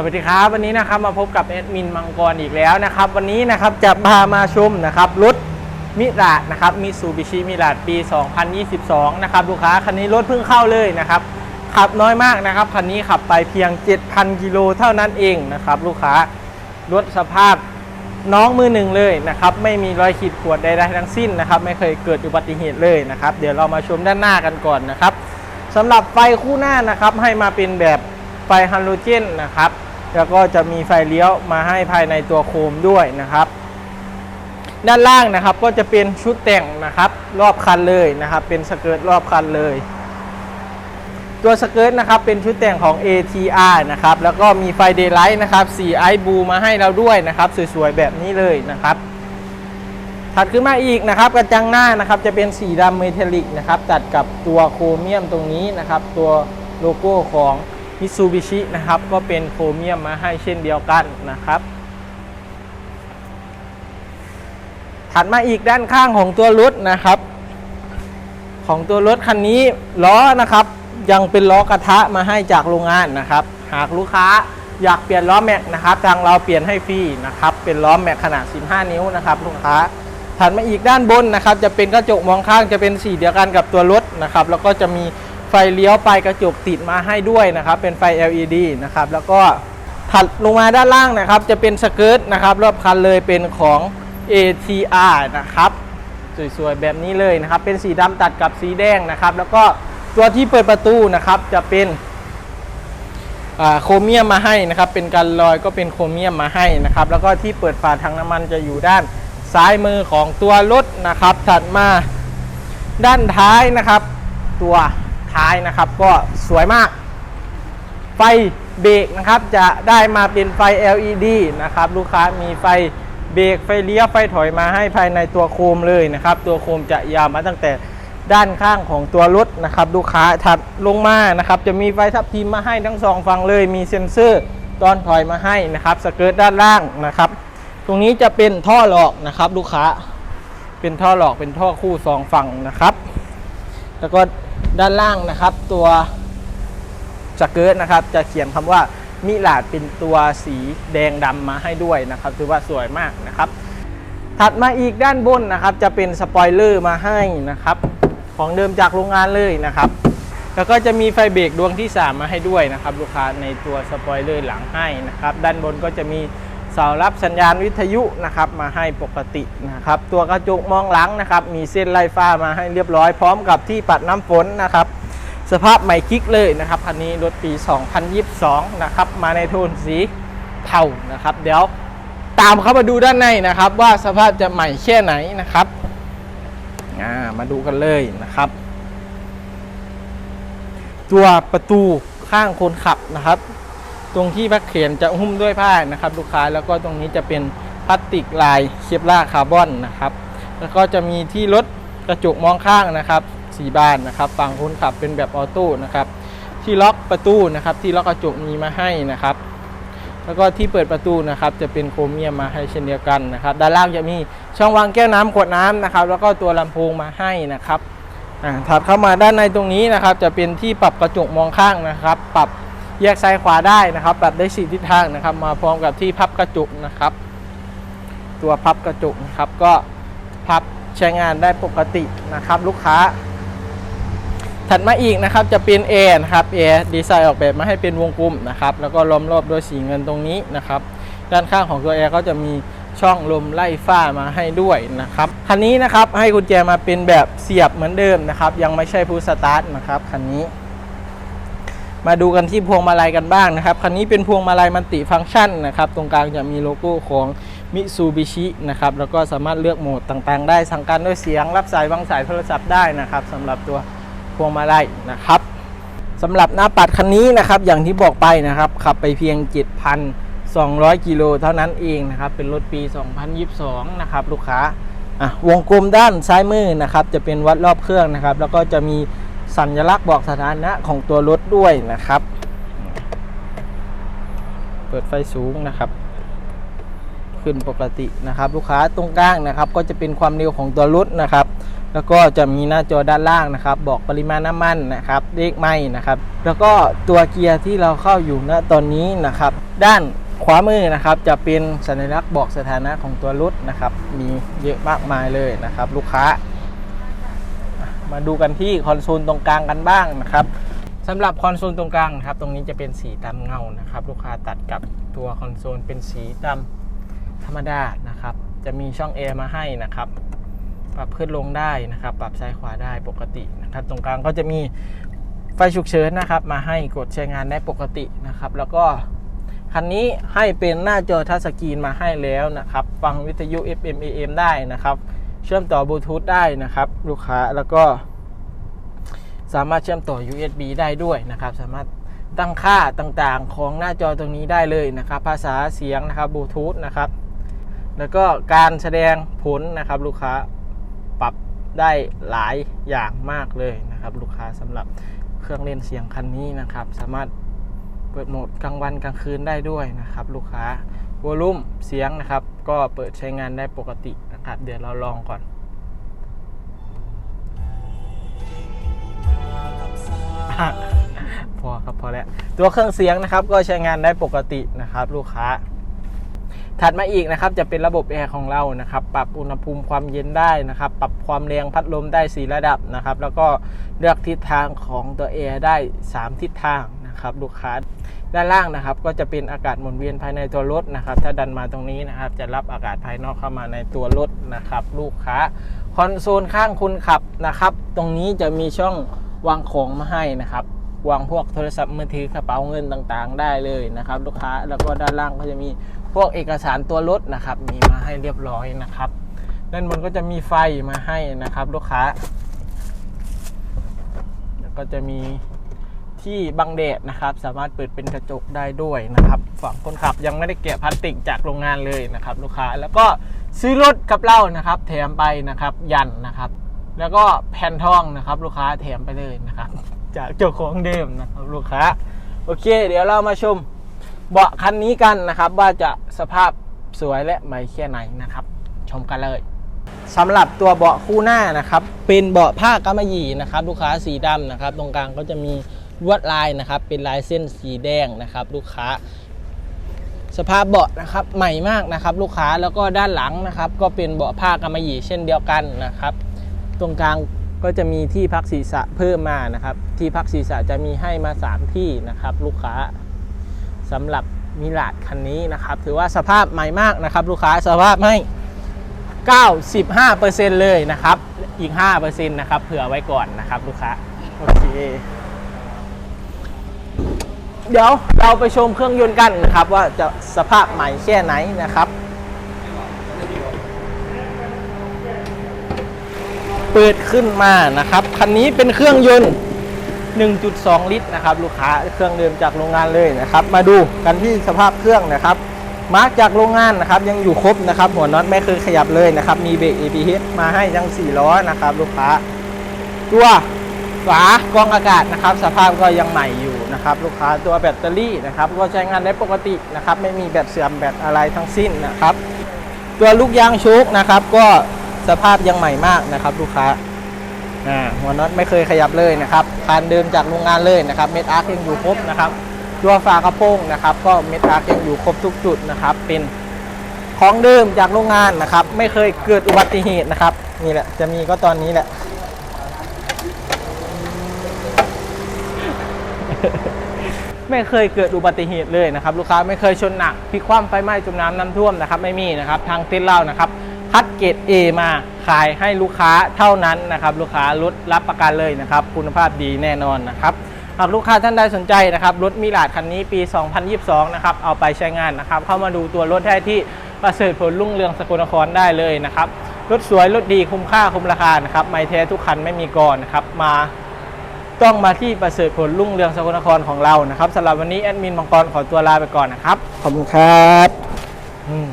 สวัสดีครับ วันนี้นะครับมาพบกับแอดมินมังกรอีกแล้วนะครับ วันนี้นะครับจะพามาชมนะครับรถมิราดนะครับมิซูบิชิมิราดปี 2022 นะครับลูกค้าคันนี้รถเพิ่งเข้าเลยนะครับขับน้อยมากนะครับคันนี้ขับไปเพียง 7,000 กิโลเท่านั้นเองนะครับลูกค้ารถสภาพน้องมือหนึ่งเลยนะครับไม่มีรอยขีดข่วนใดๆทั้งสิ้นนะครับไม่เคยเกิดอุบัติเหตุเลยนะครับเดี๋ยวเรามาชมด้านหน้ากันก่อนนะครับสำหรับไฟคู่หน้านะครับให้มาเป็นแบบไฟฮาโลเจนนะครับ แล้วก็จะมีไฟเลี้ยวมาให้ภายในตัวโคมด้วยนะครับ ด้านล่างนะครับก็จะเป็นชุดแต่งนะครับ รอบคันเลยนะครับ เป็นสเกิร์ตรอบคันเลย ตัวสเกิร์ตนะครับเป็นชุดแต่งของ ATR นะครับแล้วก็มีไฟเดย์ไลท์นะครับสีไอบูมาให้เราด้วยนะครับสวยๆแบบนี้เลยนะครับถัดขึ้นมาอีกนะครับกระจังหน้านะครับจะเป็นสีดำเมทัลลิกนะครับตัดกับตัวโครเมียมตรงนี้นะครับ ตัวโลโก้ของ Mitsubishi นะครับก็เป็นโครเมียมมาให้เช่นเดียวกันนะครับถัดมาอีกด้านข้างของตัวรถนะครับ ของตัวรถคันนี้ล้อนะครับ ยังเป็นล้อกระทะมาให้จากโรงงานนะครับ หากลูกค้าอยากเปลี่ยนล้อแม็กนะครับ ทางเราเปลี่ยนให้ฟรีนะครับ เป็นล้อแม็กขนาด 15 นิ้วนะครับ ลูกค้าถัดมาอีกด้านบนนะครับ จะเป็นกระจกมองข้างจะเป็นสีเดียวกันกับตัวรถนะครับ แล้วก็จะมี ไฟเลี้ยวปลายกระจกติดมาให้ด้วยนะครับ เป็นไฟ LED นะครับ แล้วก็ถัดลงมาด้านล่างนะครับ จะเป็นสเกิร์ตนะครับ รอบคันเลยเป็นของ ATR นะครับสวยๆแบบนี้เลยนะครับ เป็นสีดำตัดกับสีแดงนะครับ แล้วก็ตัวที่เปิดประตูนะครับจะเป็นโครเมียมมาให้นะครับ เป็นกันลอยก็เป็นโครเมียมมาให้นะครับ แล้วก็ที่เปิดฝาถังน้ำมันจะอยู่ด้านซ้ายมือของตัวรถนะครับ ถัดมาด้านท้ายนะครับ ตัว ท้ายนะครับ ก็สวยมาก ไฟเบรกนะครับจะได้มาเป็นไฟ LED นะครับ ลูกค้ามีไฟเบรกไฟเลี้ยวไฟถอยมาให้ภายในตัวโคมเลยนะครับ ตัวโคมจะยาวมาตั้งแต่ด้านข้างของตัวรถนะครับ ลูกค้าถัดลงมานะครับ จะมีไฟทับทิมมาให้ทั้งสองฝั่งเลย มีเซ็นเซอร์ตอนถอยมาให้นะครับ สเกิร์ตด้านล่างนะครับ ตรงนี้จะเป็นท่อหลอกนะครับ ลูกค้าเป็นท่อหลอกเป็นท่อคู่สองฝั่งนะครับ แล้วก็ ด้านล่างนะครับ ตัวสเกิร์ตนะครับ จะเขียนคำว่ามิลาดเป็นตัวสีแดงดำมาให้ด้วยนะครับ ถือว่าสวยมากนะครับ ถัดมาอีกด้านบนนะครับ จะเป็นสปอยเลอร์มาให้นะครับ ของเดิมจากโรงงานเลยนะครับแล้วก็จะมีไฟเบรกดวงที่ 3 มาให้ด้วยนะครับ ลูกค้าในตัวสปอยเลอร์หลังให้นะครับ ด้านบนก็จะมี สารับสัญญาณวิทยุนะครับมาให้ปกตินะครับ ตัวกระจกมองหลังนะครับ มีเส้นไล่ฟ้ามาให้เรียบร้อยพร้อมกับที่ปัดน้ำฝนนะครับ สภาพใหม่กิ๊กเลยนะครับคันนี้รถปี 2022 นะครับ มาในโทนสีเทานะครับ เดี๋ยวตามเข้ามาดูด้านในนะครับ ว่าสภาพจะใหม่แค่ไหนนะครับามาดูกันเลยนะครับ ตัวประตูข้างคนขับนะครับ ตรงที่พักเขียนจะหุ้มด้วยผ้านะครับ ลูกค้าแล้วก็ตรงนี้จะเป็นพลาสติกลายเคปล่าร์คาร์บอนนะครับ แล้วก็จะมีที่รถกระจกมองข้างนะครับสีบานนะครับฝั่งคนขับเป็นแบบออโต้นะครับ ที่ล็อกประตูนะครับ ที่ล็อกกระจกมีมาให้นะครับ แล้วก็ที่เปิดประตูนะครับ จะเป็นโครเมียมมาให้เช่นเดียวกันนะครับ ด้านล่างจะมีช่องวางแก้วน้ำขวดน้ำนะครับ แล้วก็ตัวลำโพงมาให้นะครับถัดเข้ามาด้านในตรงนี้นะครับ จะเป็นที่ปรับกระจกมองข้างนะครับ ปรับ แยกซ้ายขวาได้นะครับ ปรับได้สี่ทิศทางนะครับ มาพร้อมกับที่พับกระจุกนะครับ ตัวพับกระจุกนะครับก็พับใช้งานได้ปกตินะครับ ลูกค้า ถัดมาอีกนะครับจะเป็นแอร์นะครับแอร์ดีไซน์ออกแบบมาให้เป็นวงกลมนะครับ แล้วก็ล้อมรอบด้วยสีเงินตรงนี้นะครับ ด้านข้างของตัวแอร์ก็จะมีช่องลมไล่ฝ้ามาให้ด้วยนะครับคันนี้นะครับให้กุญแจมาเป็นแบบเสียบเหมือนเดิมนะครับ ยังไม่ใช่พูสตาร์ทนะครับคันนี้ มาดูกันที่พวงมาลัยกันบ้างนะครับ คันนี้เป็นพวงมาลัยมัลติฟังก์ชันนะครับ ตรงกลางจะมีโลโก้ของมิซูบิชินะครับ แล้วก็สามารถเลือกโหมดต่างๆ ได้สั่งการด้วยเสียง รับสายวางสายโทรศัพท์ได้นะครับสำหรับตัวพวงมาลัยนะครับสำหรับหน้าปัดคันนี้นะครับอย่างที่บอกไปนะครับขับไปเพียง 7,200 กิโลเท่านั้นเองนะครับเป็นรถปี 2022 นะครับลูกค้าอะวงกลมด้านซ้ายมือนะครับจะเป็นวัดรอบเครื่องนะครับ แล้วก็จะมี สัญลักษณ์บอกสถานะของตัวรถด้วยนะครับ เปิดไฟสูงนะครับ ขึ้นปกตินะครับ ลูกค้าตรงกลางนะครับ ก็จะเป็นความเร็วของตัวรถนะครับ แล้วก็จะมีหน้าจอด้านล่างนะครับ บอกปริมาณน้ำมันนะครับเลขไม่นะครับ แล้วก็ตัวเกียร์ที่เราเข้าอยู่ณตอนนี้นะครับ ด้านขวามือนะครับจะเป็นสัญลักษณ์บอกสถานะของตัวรถนะครับ มีเยอะมากมายเลยนะครับ ลูกค้า มาดูกันที่คอนโซลตรงกลางกันบ้างนะครับสำหรับคอนโซลตรงกลางครับ ตรงนี้จะเป็นสีดำเงานะครับ ลูกค้าตัดกับตัวคอนโซลเป็นสีดำธรรมดานะครับ จะมีช่องแอร์มาให้นะครับ ปรับขึ้นลงได้นะครับ ปรับซ้ายขวาได้ปกตินะครับ ตรงกลางก็จะมีไฟฉุกเฉินนะครับ มาให้กดใช้งานได้ปกตินะครับ แล้วก็คันนี้ให้เป็นหน้าจอทัชสกรีนมาให้แล้วนะครับ ฟังวิทยุ FM AM ได้นะครับ เชื่อมต่อบลูทูธได้นะครับลูกค้าแล้วก็สามารถเชื่อมต่อ USB ได้ด้วยนะครับ สามารถตั้งค่าต่างๆ ของหน้าจอตรงนี้ได้เลยนะครับ ภาษาเสียงนะครับบลูทูธนะครับ แล้วก็การแสดงผลนะครับลูกค้าปรับได้หลายอย่างมากเลยนะครับ ลูกค้าสำหรับเครื่องเล่นเสียงคันนี้นะครับ สามารถเปิดโหมดกลางวันกลางคืนได้ด้วยนะครับ ลูกค้าวอลลุ่มเสียงนะครับ ก็เปิดใช้งานได้ปกติ ครับ เดี๋ยวเราลองก่อนพอครับพอแล้วตัวเครื่องเสียงนะครับก็ใช้งานได้ปกตินะครับ ลูกค้า ถัดมาอีกนะครับจะเป็นระบบแอร์ของเรานะครับ ปรับอุณหภูมิความเย็นได้นะครับ ปรับความแรงพัดลมได้ 4 ระดับนะครับ แล้วก็เลือกทิศทางของตัวแอร์ได้ 3 ทิศทางนะครับ ลูกค้าด้านล่างนะครับ ก็จะเป็นอากาศหมุนเวียนภายในตัวรถนะครับ ถ้าดันมาตรงนี้นะครับ จะรับอากาศภายนอกเข้ามาในตัวรถ นะครับ ลูกค้าคอนโซลข้างคนขับนะครับ ตรงนี้จะมีช่องวางของมาให้นะครับ วางพวกโทรศัพท์มือถือกระเป๋าเงินต่างๆ ได้เลยนะครับ ลูกค้าแล้วก็ด้านล่างก็จะมีพวกเอกสารตัวรถนะครับ มีมาให้เรียบร้อยนะครับ ด้านบนก็จะมีไฟมาให้นะครับ ลูกค้า แล้วก็จะมีที่บังแดดนะครับ สามารถเปิดเป็นกระจกได้ด้วยนะครับ ฝั่งคนขับยังไม่ได้แกะพลาสติกจากโรงงานเลยนะครับ ลูกค้าแล้วก็ ซื้อรถกับเรานะครับ แถมไปนะครับ ยันนะครับ แล้วก็แผ่นทองนะครับ ลูกค้าแถมไปเลยนะครับ จากเจ้าของเดิมนะครับ ลูกค้า โอเค เดี๋ยวเรามาชมเบาะคันนี้กันนะครับ ว่าจะสภาพสวยและใหม่แค่ไหนนะครับ ชมกันเลยสำหรับตัวเบาะคู่หน้านะครับ เป็นเบาะผ้ากำมะหยี่นะครับ ลูกค้าสีดำนะครับ ตรงกลางก็จะมีลวดลายนะครับ เป็นลายเส้นสีแดงนะครับ ลูกค้า สภาพเบาะนะครับใหม่มากนะครับ ลูกค้าแล้วก็ด้านหลังนะครับ ก็เป็นเบาะผ้ากำมะหยี่เช่นเดียวกันนะครับ ตรงกลางก็จะมีที่พักศีรษะเพิ่มมานะครับ ที่พักศีรษะจะมีให้มา 3 ที่นะครับ ลูกค้าสำหรับมิลาดคันนี้นะครับ ถือว่าสภาพใหม่มากนะครับ ลูกค้าสภาพให้95%เลยนะครับ อีก 5%นะครับ เผื่อไว้ก่อนนะครับ ลูกค้า โอเค เดี๋ยวเราไปชมเครื่องยนต์กันนะครับ ว่าจะสภาพใหม่แค่ไหนนะครับ เปิดขึ้นมานะครับคันนี้เป็นเครื่องยนต์ 1.2 ลิตรนะครับ ลูกค้าเครื่องเดิมจากโรงงานเลยนะครับ มาดูกันที่สภาพเครื่องนะครับ มาร์กจากโรงงานนะครับ ยังอยู่ครบนะครับ หัวน็อตไม่เคยขยับเลยนะครับ มีเบรก ABS มาให้ทั้ง4ล้อนะครับ ลูกค้าตัวฝากรองอากาศนะครับ สภาพก็ยังใหม่อยู่ นะครับลูกค้าตัวแบตเตอรี่นะครับก็ใช้งานได้ปกตินะครับไม่มีแบตเสื่อมแบตอะไรทั้งสิ้นนะครับ ตัวลูกยางโชคนะครับ ก็สภาพยังใหม่มากนะครับ ลูกค้าอ่าหัวน็อตไม่เคยขยับเลยนะครับคานเดิมจากโรงงานเลยนะครับเม็ดอาร์คยังอยู่ครบนะครับตัวฝากระโปรงนะครับ ก็เม็ดอาร์คยังอยู่ครบทุกจุดนะครับ เป็นของเดิมจากโรงงานนะครับ ไม่เคยเกิดอุบัติเหตุนะครับนี่แหละจะมีก็ตอนนี้แหละ ไม่เคยเกิดอุบัติเหตุเลยนะครับ ลูกค้าไม่เคยชนหนักพลิกคว่ำไฟไหม้จมน้ำน้ำท่วมนะครับไม่มีนะครับทางเต้นเล่านะครับคัดเกรด A มาขายให้ลูกค้าเท่านั้นนะครับ ลูกค้ารถรับประกันเลยนะครับ คุณภาพดีแน่นอนนะครับหากลูกค้าท่านใดสนใจนะครับรถมิลาดคันนี้ปี 2022 นะครับเอาไปใช้งานนะครับเข้ามาดูตัวรถได้ที่ประเสริฐผลรุ่งเรืองสกลนครได้เลยนะครับรถสวยรถดีคุ้มค่าคุ้มราคานะครับไม่แท้ทุกคันไม่มีก่อนนะครับมา ต้องมาที่ประเสริฐผลรุ่งเรืองสกลนครของเรานะครับสำหรับวันนี้แอดมินมังกรขอตัวลาไปก่อนนะครับ ขอบคุณครับ อืม